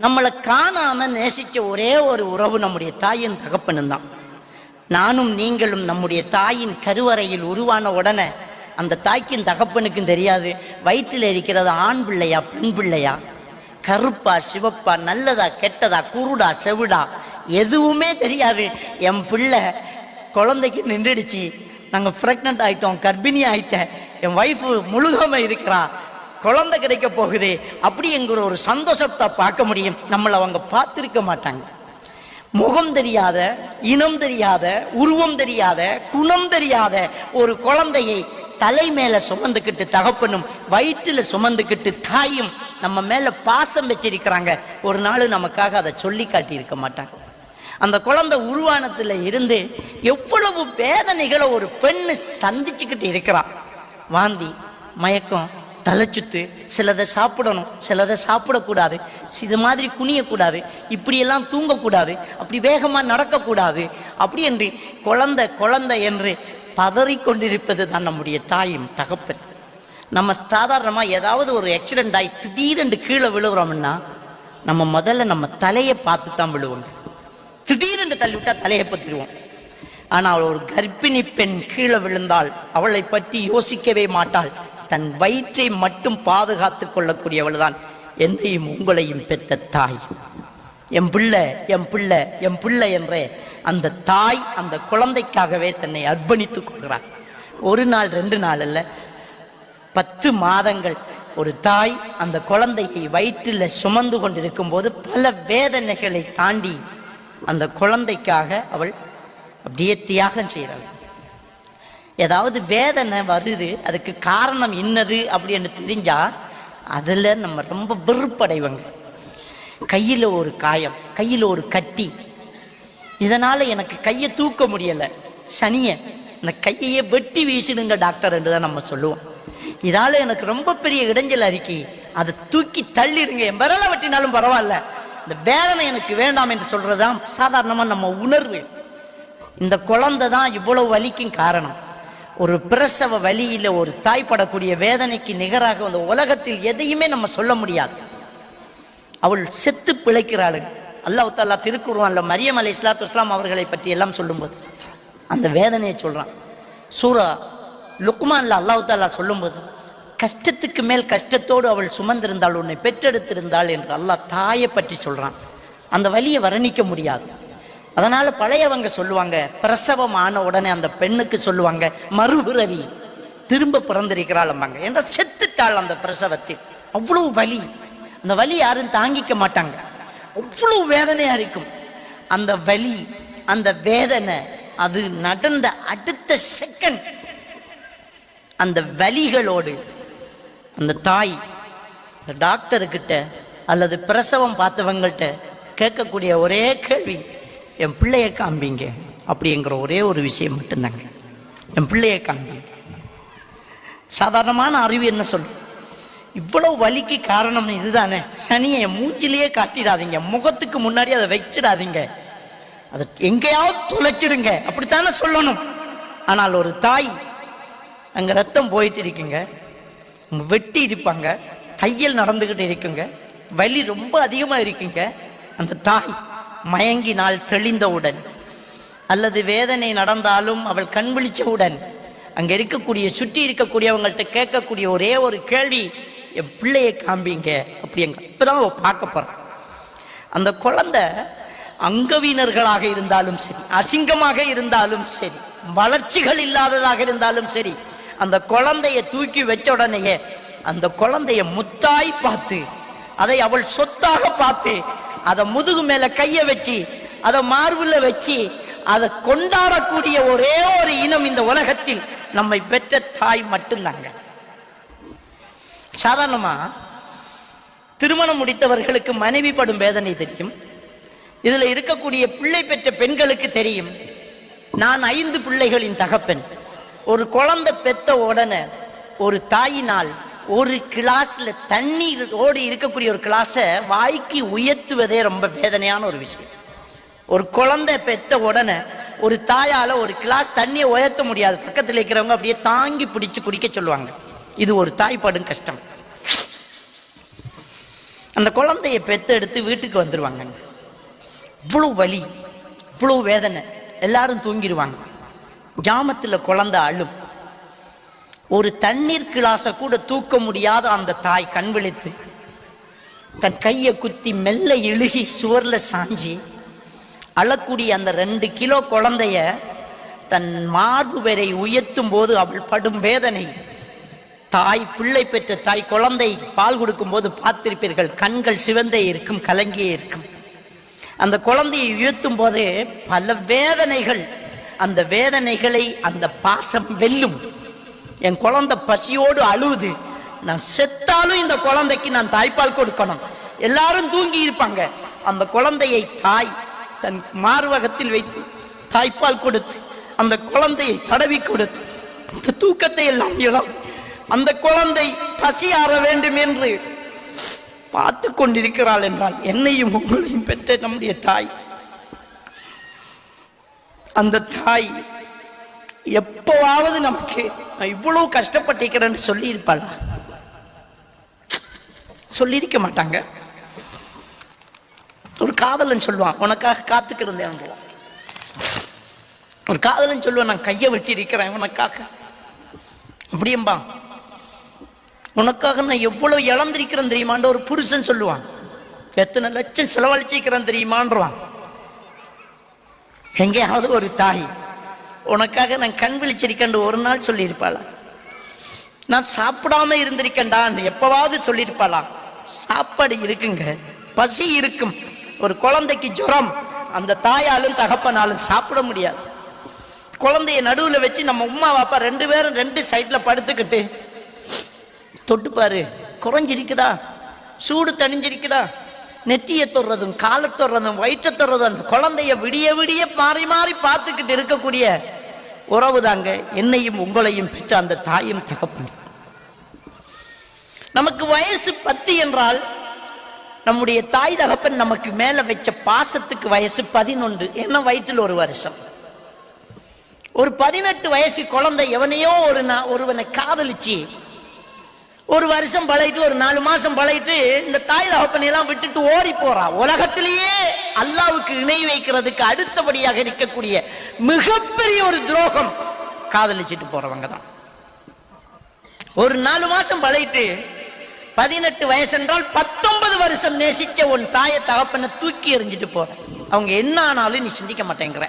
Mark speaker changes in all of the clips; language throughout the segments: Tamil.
Speaker 1: நம்மளை காணாம நேசிச்ச ஒரே ஒரு உறவு நம்முடைய தாயின் தகப்பனும் தான் நானும் நீங்களும் நம்முடைய தாயின் கருவறையில் உருவான உடனே அந்த தாய்க்கும் தகப்பனுக்கும் தெரியாது. வயிற்றில் இருக்கிறது ஆண் பிள்ளையா பெண் பிள்ளையா? கருப்பா சிவப்பா நல்லதா கெட்டதா குருடா செவிடா? எதுவுமே தெரியாது. என் பிள்ளை குழந்தைக்கு நின்றுடுச்சு. நாங்கள் ப்ரெக்னென்ட் ஆகிட்டோம் கர்ப்பிணி ஆயிட்டேன். என் ஒய்ஃபு முழுகாமல் இருக்கிறா. குழந்தை கிடைக்க போகுது அப்படிங்கிற ஒரு சந்தோஷத்தை பார்க்க முடியும். நம்மளை அவங்க பார்த்துருக்க மாட்டாங்க. முகம் தெரியாத இனம் தெரியாத உருவம் தெரியாத குணம் தெரியாத ஒரு குழந்தையை தலை மேல சுமந்துக்கிட்டு தகப்பனும் வயிற்றுல சுமந்துக்கிட்டு தாயும் நம்ம மேல பாசம் வச்சிருக்கிறாங்க. ஒரு நாள் நமக்காக அதை சொல்லி காட்டியிருக்க மாட்டாங்க. அந்த குழந்தை உருவானத்துல இருந்து எவ்வளவு வேதனைகளை ஒரு பெண்ணு சந்திச்சுக்கிட்டு இருக்கிறான் வாந்தி மயக்கம் தலைச்சுத்து சிலதை சாப்பிடணும் சிலதை சாப்பிடக்கூடாது இது மாதிரி குனியக்கூடாது இப்படியெல்லாம் தூங்கக்கூடாது அப்படி வேகமாக நடக்கக்கூடாது அப்படி என்று குழந்தை குழந்தை என்று பதறிக்கொண்டிருப்பது தான் நம்முடைய தாயும் தகப்பன். நம்ம சாதாரணமாக ஏதாவது ஒரு ஆக்சிடெண்ட் ஆகி திடீரென்று கீழே விழுகிறோம்னா நம்ம முதல்ல நம்ம தலையை பார்த்து தான் விழுவோங்க. திடீரென்று தள்ளிவிட்டா தலையை பற்றிடுவோம். ஆனால் ஒரு கர்ப்பிணி பெண் கீழே விழுந்தால் அவளை பற்றி யோசிக்கவே மாட்டாள். தன் வயிற்றை மட்டும் பாதுகாத்து கொள்ளக்கூடியவள் தான் என்னையும் உங்களையும் பெத்த தாய். என் பிள்ளை என் பிள்ளை என் பிள்ளை என்றே அந்த தாய் அந்த குழந்தைக்காகவே தன்னை அர்ப்பணித்துக் கொள்கிறார் ஒரு நாள் ரெண்டு நாள் அல்ல பத்து மாதங்கள் ஒரு தாய் அந்த குழந்தையை வயிற்றில் சுமந்து கொண்டிருக்கும் போது பல வேதனைகளை தாண்டி அந்த குழந்தைக்காக அவள் அப்படியே தியாகம் செய்கிறாள். ஏதாவது வேதனை வருது அதுக்கு காரணம் என்னது அப்படின்னு தெரிஞ்சால் அதில் நம்ம ரொம்ப வெறுப்படைவங்க. கையில் ஒரு காயம் கையில் ஒரு கட்டி. இதனால் எனக்கு கையை தூக்க முடியலை. சனியை இந்த கையையே வெட்டி வீசிடுங்க டாக்டர் என்று தான் நம்ம சொல்லுவோம். இதால் எனக்கு ரொம்ப பெரிய இடைஞ்சல் அறிக்கை அதை தூக்கி தள்ளிடுங்க. என் விரலை வெட்டினாலும் பரவாயில்ல. இந்த வேதனை எனக்கு வேண்டாம் என்று சொல்கிறது தான் சாதாரணமாக நம்ம உணர்வு. இந்த குழந்தை தான் இவ்வளவு வலிக்கும் காரணம். ஒரு பிரசவ வலியில் ஒரு தாய் படக்கூடிய வேதனைக்கு நிகராக அந்த உலகத்தில் எதையுமே நம்ம சொல்ல முடியாது. அவள் செத்து பிழைக்கிறாள் அல்லாஹ் தாலா திருக்குருவான்ல மரியம் அலி இஸ்லாத்து இஸ்லாம் அவர்களை பற்றி எல்லாம் சொல்லும்போது அந்த வேதனையை சொல்கிறான் சூரா லுக்மான்ல அல்லாஹ் தாலா சொல்லும்போது கஷ்டத்துக்கு மேல் கஷ்டத்தோடு அவள் சுமந்திருந்தாள் உன்னை பெற்றெடுத்திருந்தாள் என்று அல்லாஹ் தாயை பற்றி சொல்கிறான் அந்த வழியை வர்ணிக்க முடியாது. அதனால பழையவங்க சொல்லுவாங்க பிரசவம் ஆன உடனே அந்த பெண்ணுக்கு சொல்லுவாங்க மறுபிறவி. திரும்ப பிறந்திருக்கிறாள்ம்பாங்க. என்ற செத்துட்டாள் அந்த பிரசவத்தில். அவ்வளவு வலி. அந்த வலி யாரும் தாங்கிக்க மாட்டாங்க. அவ்வளவு வேதனையா இருக்கும். அந்த வலி அந்த வேதனை அது நடந்த அடுத்த செகண்ட் அந்த வலிகளோடு அந்த தாய் அந்த டாக்டர்கிட்ட அல்லது பிரசவம் பார்த்தவங்கள்ட்ட கேட்கக்கூடிய ஒரே கேள்வி என் பிள்ளைய காம்பிங்க அப்படிங்கிற ஒரே ஒரு விஷயம் மட்டும்தாங்க. என் பிள்ளைய காம்பிங்க சாதாரணமான அறிவு என்ன சொல்லும்? இவ்வளவு வலிக்கு காரணம் இதுதானே. சனியை என் மூஞ்சிலேயே காட்டிடாதீங்க. முகத்துக்கு முன்னாடி அதை வச்சிடாதீங்க. அதை எங்கேயாவது தொலைச்சிடுங்க. அப்படித்தானே சொல்லணும். ஆனால் ஒரு தாய் அங்கே ரத்தம் போயிட்டு இருக்குங்க. அவங்க வெட்டி இருப்பாங்க. தையல் நடந்துக்கிட்டு இருக்குங்க. வலி ரொம்ப அதிகமாக இருக்குங்க. அந்த தாய் மயங்கினால் தெளிந்தவுடன் அல்லது வேதனை நடந்தாலும் அவள் கண் விழிச்சவுடன் அங்கே இருக்கக்கூடிய சுற்றி இருக்கக்கூடியவங்கள்ட்ட கேட்கக்கூடிய ஒரே ஒரு கேள்வி என் பிள்ளையை காம்பிங்க அப்படிங்க இப்போதான் அவள் பார்க்க போகிறான் அந்த குழந்தை அங்கவீனர்களாக இருந்தாலும் சரி அசிங்கமாக இருந்தாலும் சரி வளர்ச்சிகள் இல்லாததாக இருந்தாலும் சரி அந்த குழந்தைய தூக்கி வச்ச உடனேயே அந்த குழந்தைய முத்தாய் பார்த்து அதை அவள் சொத்தாக பார்த்து அதை முதுகு மேல கைய வச்சு அதை மார்புல வச்சு அதை கொண்டாடக்கூடிய ஒரே ஒரு இனம் இந்த உலகத்தில் நம்மை பெற்ற தாய் மட்டும்தாங்க. சாதாரணமா திருமணம் முடித்தவர்களுக்கு மனைவி படும் வேதனை தெரியும். இதுல இருக்கக்கூடிய பிள்ளை பெற்ற பெண்களுக்கு தெரியும். நான் ஐந்து பிள்ளைகளின் தகப்பன். ஒரு குழந்தை பெத்த உடனே ஒரு தாயினால் ஒரு கிளாஸ்ல தண்ணீர் ஓடி இருக்கக்கூடிய ஒரு கிளாஸை வாய்க்கு உயர்த்துவதே ரொம்ப வேதனையான ஒரு விஷயம். ஒரு குழந்தை பெத்த உடனே ஒரு தாயால ஒரு கிளாஸ் தண்ணியை உயர்த்த முடியாது. பக்கத்தில் இருக்கிறவங்க அப்படியே தாங்கி பிடிச்சு குடிக்க சொல்லுவாங்க. இது ஒரு தாய் படும் கஷ்டம். அந்த குழந்தைய பெத்தெடுத்து வீட்டுக்கு வந்துடுவாங்க இவ்வளோ வலி இவ்வளோ வேதனை எல்லாரும் தூங்கிடுவாங்க. கிராமத்தில் குழந்தை அழும். ஒரு தண்ணீர் கிளாஸை கூட தூக்க முடியாத அந்த தாய் கண் விழித்து தன் கையை குத்தி மெல்ல இழுகி சுவர்ல சாஞ்சி அழக்கூடிய அந்த ரெண்டு கிலோ குழந்தைய தன் மார்பு வரை உயர்த்தும் போது அவள் படும் வேதனை. தாய் பிள்ளை பெற்ற தாய் குழந்தை பால் கொடுக்கும்போது பார்த்திருப்பீர்கள் கண்கள் சிவந்தே இருக்கும் கலங்கியே இருக்கும். அந்த குழந்தையை உயர்த்தும் போது பல வேதனைகள் அந்த வேதனைகளை அந்த பாசம் வெல்லும். என் குழந்தை பசியோடு அழுவுது. நான் செத்தாலும் இந்த குழந்தைக்கு நான் தாய்ப்பால் கொடுக்கணும். எல்லாரும் தூங்கி இருப்பாங்க. அந்த குழந்தையை தாய் தன் மார்பகத்தில் வைத்து தாய்ப்பால் கொடுத்து அந்த குழந்தையை தடவி கொடுத்து இந்த தூக்கத்தை எல்லாம் இழந்து அந்த குழந்தை பசி ஆற வேண்டும் என்று பார்த்து கொண்டிருக்கிறாள் என்றால் என்னையும் உங்களையும் பெற்ற நம்முடைய தாய். அந்த தாய் எப்பவாவது நமக்கு நான் இவ்வளவு கஷ்டப்பட்டிருக்கிறேன்னு சொல்லியிருப்பாளா? சொல்லியிருக்க மாட்டாங்க. ஒரு காதலன் சொல்லுவான் உனக்காக காத்துக்கிறேன் ஒரு காதலன் சொல்லுவான் நான் கையை வெட்டி இருக்கிறேன் உனக்காக. அப்படியம்பா. உனக்காக நான் எவ்வளவு இழந்திருக்கிறேன் தெரியுமான்ற ஒரு புருஷன் சொல்லுவான். எத்தனை லட்சம் செலவழிச்சிருக்கிறேன் தெரியுமான்றான் எங்கேயாவது ஒரு தாய் உனக்காக நான் கண் விழிச்சிருக்கேன் ஒரு நாள் சொல்லியிருப்பாளா நான் சாப்பிடாம இருந்திருக்கேன்டான் எப்பவாவது சொல்லியிருப்பாளா சாப்பாடு இருக்குங்க பசி இருக்கும். ஒரு குழந்தைக்கு ஜுரம் அந்த தாயாலும் தகப்பனாலும் சாப்பிட முடியாது. குழந்தைய நடுவில் வச்சு நம்ம உமா பாப்பா ரெண்டு பேரும் ரெண்டு சைடில் படுத்துக்கிட்டு தொட்டுப்பாரு குறைஞ்சிருக்குதா? சூடு தணிஞ்சிருக்குதா? நெத்தியை தொடுறதும் காலை தொடுறதும் வயிற்றை தொடுறதும் அந்த குழந்தைய விடிய விடிய மாறி மாறி பார்த்துக்கிட்டு இருக்கக்கூடிய உறவு தாங்க என்னையும் உங்களையும் பெற்ற அந்த தாயும் தகப்பன். நமக்கு வயசு பத்து என்றால் நம்முடைய தாய் தகப்பன் நமக்கு மேல வச்ச பாசத்துக்கு வயசு பதினொன்று. என்ன வயிற்றில் ஒரு வருஷம்? ஒரு பதினெட்டு வயசு குழந்தை எவனையோ ஒரு நான் ஒருவனை காதலிச்சு ஒரு வருஷம் பழகிட்டு ஒரு நாலு மாசம் பழகிட்டு இந்த தாய் தகப்பனை எல்லாம் விட்டுட்டு ஓடி போறான் உலகத்திலேயே அல்லாவுக்கு இணை வைக்கிறதுக்கு அடுத்தபடியாக இருக்கக்கூடிய மிகப்பெரிய ஒரு துரோகம் காதலிச்சிட்டு போறவங்க தான் ஒரு நாலு மாசம் பழகிட்டு பதினெட்டு வயசு என்றால் பத்தொன்பது வருஷம் நேசிச்ச உன் தாயை தகப்பனை தூக்கி எறிஞ்சிட்டு போற அவங்க என்ன ஆனாலும் நீ சிந்திக்க மாட்டேங்கிற.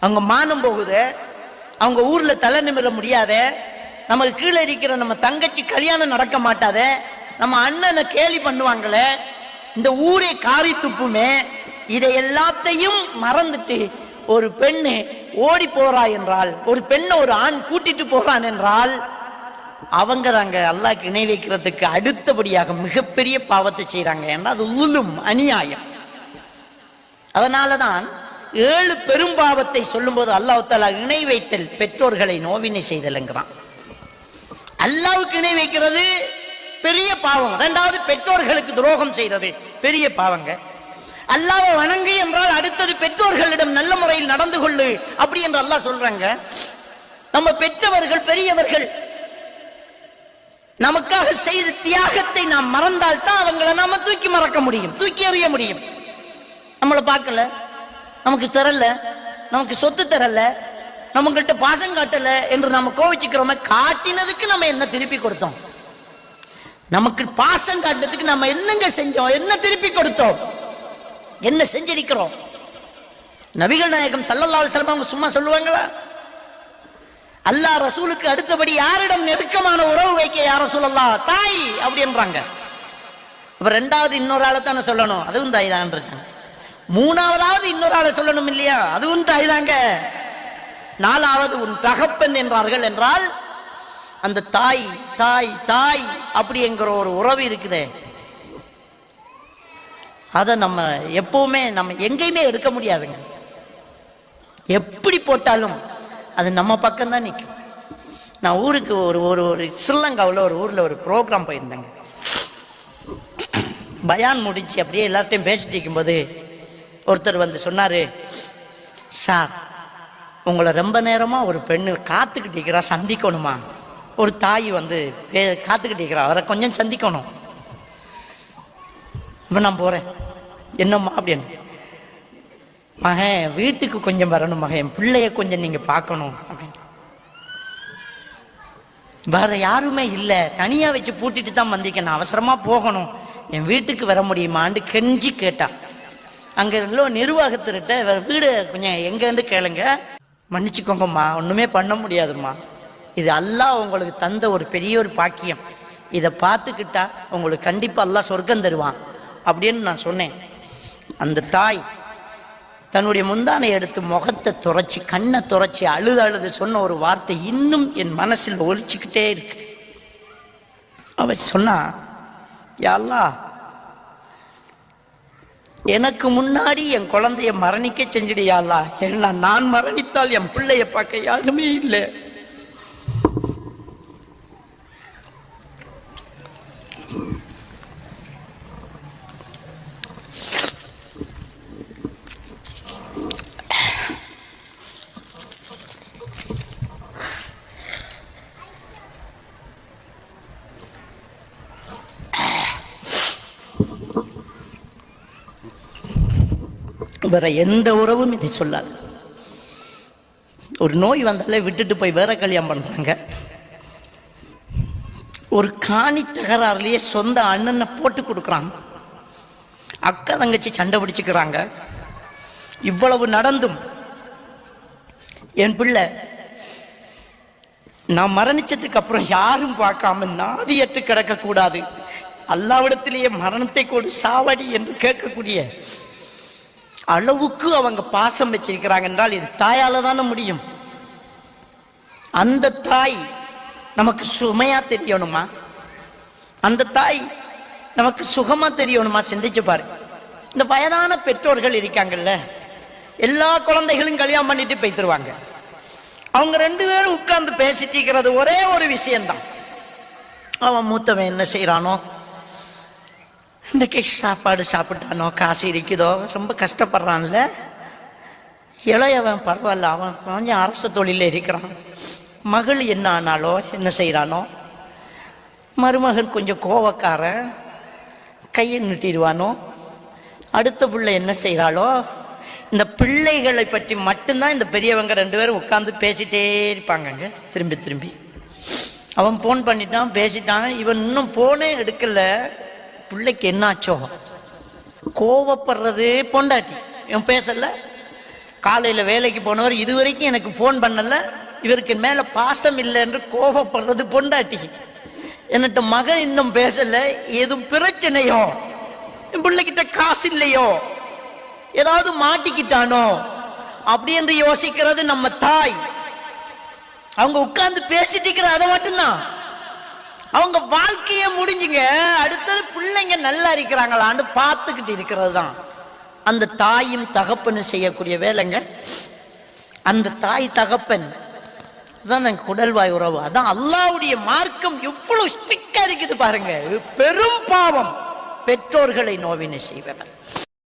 Speaker 1: அவங்க மானம் போகுது. அவங்க ஊர்ல தலை நிமிர முடியாத. நமக்கு கீழே இருக்கிற நம்ம தங்கச்சி கல்யாணம் நடக்க மாட்டாத. நம்ம அண்ணனை கேலி பண்ணுவாங்களே. இந்த ஊரே காரி துப்புமே. இதை எல்லாத்தையும் மறந்துட்டு ஒரு பெண்ணு ஓடி போறா என்றால் ஒரு பெண்ணை ஒரு ஆண் கூட்டிட்டு போறான் என்றால் அவங்க தாங்க அல்லாஹ்க்கு இணை வைக்கிறதுக்கு அடுத்தபடியாக மிகப்பெரிய பாவத்தை செய்றாங்க. ஏன்னா அது உளும் அநியாயம். அதனாலதான் ஏழு பெரும்பாவத்தை சொல்லும்போது அல்லாஹ் தஆலா இணை வைத்தல் பெற்றோர்களை நோவினை செய்தல்ங்கிறான். அல்லாவுக்கு இணை வைக்கிறது பெரிய பாவம். ரெண்டாவது பெற்றோர்களுக்கு துரோகம் செய்யறது பெரிய பாவங்க. அல்லாவை வணங்கு என்றால் அடுத்தது பெற்றோர்களிடம் நல்ல முறையில் நடந்து கொள்ளு. அப்படி என்று அல்லாஹ் சொல்றாங்க. நம்ம பெற்றவர்கள் பெரியவர்கள் நமக்காக செய்த தியாகத்தை நாம் மறந்தால் தான் அவங்களை நாம தூக்கி மறக்க முடியும். தூக்கி எறிய முடியும். நம்மளை பார்க்கல. நமக்கு தரல நமக்கு சொத்து தரல. நம்மகிட்ட பாசம் காட்டல என்று நம்ம கோவிச்சுக்கிறோமே காட்டினதுக்கு நம்ம என்ன திருப்பி கொடுத்தோம்? நமக்கு பாசம் காட்டுறதுக்கு நம்ம என்னங்க செஞ்சோம்? என்ன திருப்பி கொடுத்தோம்? என்ன செஞ்சிருக்கிறோம்? நபிகள் நாயகம் சல்லல்லாஹு செல்வம் அவங்க சும்மா சொல்லுவாங்களா? அல்லாஹ் ரசூலுக்கு அடுத்தபடி யாரிடம் நெருக்கமான உறவு வைக்க யார சொல்லலாம் தாய் அப்படின்றாங்க. அப்ப ரெண்டாவது இன்னொரு ஆளை தானே சொல்லணும். அதுவும் தாய் தான் இருக்காங்க. மூணாவதாவது இன்னொரு ஆளை சொல்லணும் இல்லையா? அதுவும் தாய் தாங்க. நாலாவது உன் தகப்பன் என்றார்கள் என்றால் அந்த தாய் தாய் தாய் அப்படிங்கிற ஒரு உறவு இருக்குதே. அதை நம்ம எப்பவுமே நம்ம எங்கேயுமே எடுக்க முடியாதுங்க. எப்படி போட்டாலும் அது நம்ம பக்கம்தான் நிற்கும் நான் ஊருக்கு ஒரு ஒரு ஒரு ஸ்ரீலங்காவில் ஒரு ஊரில் ஒரு ப்ரோக்ராம் போயிருந்தேங்க. பயான் முடிஞ்சு அப்படியே எல்லார்ட்டையும் பேசிட்டு இருக்கும்போது ஒருத்தர் வந்து சொன்னார் சார் உங்களை ரொம்ப நேரமாக ஒரு பெண்ணு காத்துக்கிட்டு இருக்கிறா சந்திக்கணுமா? ஒரு தாய் வந்து பே- காத்துக்கிட்டு இருக்கிறா அவரை கொஞ்சம் சந்திக்கணும். இப்போ நான் போகிறேன் என்னம்மா அப்படின்னு. மகன் வீட்டுக்கு கொஞ்சம் வரணும் மகன் என் பிள்ளைய கொஞ்சம் நீங்கள் பார்க்கணும் அப்படின்னு. வேற யாருமே இல்லை. தனியாக வச்சு பூட்டிட்டு தான் வந்திருக்கேன். நான் அவசரமாக போகணும். என் வீட்டுக்கு வர முடியுமான்னு கெஞ்சி கேட்டா. அங்கே உள்ள நிர்வாகத்திட்ட வேற வீடு கொஞ்சம் எங்கேன்னு கேளுங்க. மன்னிச்சுக்கோங்கம்மா ஒன்றுமே பண்ண முடியாதும்மா. இது அல்லாஹ் உங்களுக்கு தந்த ஒரு பெரிய ஒரு பாக்கியம். இதை பார்த்துக்கிட்டா உங்களுக்கு கண்டிப்பாக அல்லாஹ் சொர்க்கம் தருவான் அப்படின்னு நான் சொன்னேன். அந்த தாய் தன்னுடைய முந்தானை எடுத்து முகத்தை துரைச்சி கண்ணை துரைச்சி அழுது அழுது சொன்ன ஒரு வார்த்தை இன்னும் என் மனசில் ஒழிச்சுக்கிட்டே இருக்குது. அவ சொன்னா யாழ்லா எனக்கு முன்னாடி என் குழந்தைய மரணிக்க செஞ்சிடியாளா ஏன்னா நான் மரணித்தால் என் பிள்ளைய பார்க்க யாருமே இல்லை. வேற எந்த உறவும் இதை சொல்லாது. ஒரு நோய் வந்தாலே விட்டுட்டு போய் வேற கல்யாணம் பண்றாங்க. ஒரு காணி தகராறுலயே சொந்த அண்ணனை போட்டு கொடுக்குறான் அக்கா தங்கச்சி சண்டை பிடிச்சுக்கிறாங்க. இவ்வளவு நடந்தும் என் பிள்ளை நான் மரணிச்சதுக்கு அப்புறம் யாரும் பார்க்காம நாதியற்று கிடக்கக்கூடாது. அல்லாவிடத்திலேயே மரணத்தை கொடு சாவடி என்று கேட்கக்கூடிய அளவுக்கு அவங்க பாசம் வச்சிருக்கிறாங்க என்றால் இது தாயால தானே முடியும். அந்த தாய் நமக்கு சுமையா தெரியணுமா? அந்த தாய் நமக்கு சுகமா தெரியணுமா? சிந்திச்சு பாரு. இந்த வயதான பெற்றோர்கள் இருக்காங்கல்ல எல்லா குழந்தைகளும் கல்யாணம் பண்ணிட்டு போய்த்துருவாங்க அவங்க ரெண்டு பேரும் உட்கார்ந்து பேசிட்டு இருக்கிறது ஒரே ஒரு விஷயம்தான். அவன் மூத்தவன் என்ன செய்யறானோ இன்றைக்கு சாப்பாடு சாப்பிட்டானோ? காசு இருக்குதோ? ரொம்ப கஷ்டப்படுறான்ல. இளையவன் பரவாயில்ல அவன் கொஞ்சம் அரசு தொழிலில் இருக்கிறான். மகள் என்ன ஆனாலோ என்ன செய்கிறானோ மருமகன் கொஞ்சம் கோவக்காரன். கையை நிட்டிடுவானோ? அடுத்த பிள்ளை என்ன செய்கிறாளோ இந்த பிள்ளைகளை பற்றி மட்டும்தான் இந்த பெரியவங்க ரெண்டு பேரும் உட்காந்து பேசிட்டே இருப்பாங்கங்க. திரும்பி திரும்பி. அவன் ஃபோன் பண்ணிட்டான் பேசிட்டான். இவன் இன்னும் ஃபோனே எடுக்கலை. பிள்ளைக்கு என்னாச்சோ? கோவப்படுறது பொண்டாட்டி. இவன் பேசல. காலையில் வேலைக்கு போனவர் இதுவரைக்கும் எனக்கு ஃபோன் பண்ணல. இவருக்கு மேலே பாசம் இல்லை என்று கோவப்படுறது பொண்டாட்டி. என்னட்ட மகன் இன்னும் பேசலை. எதுவும் பிரச்சனையோ? என் பிள்ளைகிட்ட காசு இல்லையோ? ஏதாவது மாட்டிக்கிட்டானோ? அப்படி என்று யோசிக்கிறது நம்ம தாய். அவங்க உட்கார்ந்து பேசிட்டு இருக்கிற அதை மட்டும்தான். அவங்க வாழ்க்கைய முடிஞ்சுங்க அடுத்தது பிள்ளைங்க நல்லா இருக்கிறாங்களான்னு பார்த்துக்கிட்டு இருக்கிறது தான் அந்த தாயும் தகப்பனும் செய்யக்கூடிய வேலைங்க. அந்த தாய் தகப்பன் தான் குடல்வாய் உறவு. அதான் அல்லாவுடைய மார்க்கம் எவ்வளவு ஸ்ட்ரிக்டா இருக்குது பாருங்க. பெரும் பாவம். பெற்றோர்களை நோவினை செய்வதன்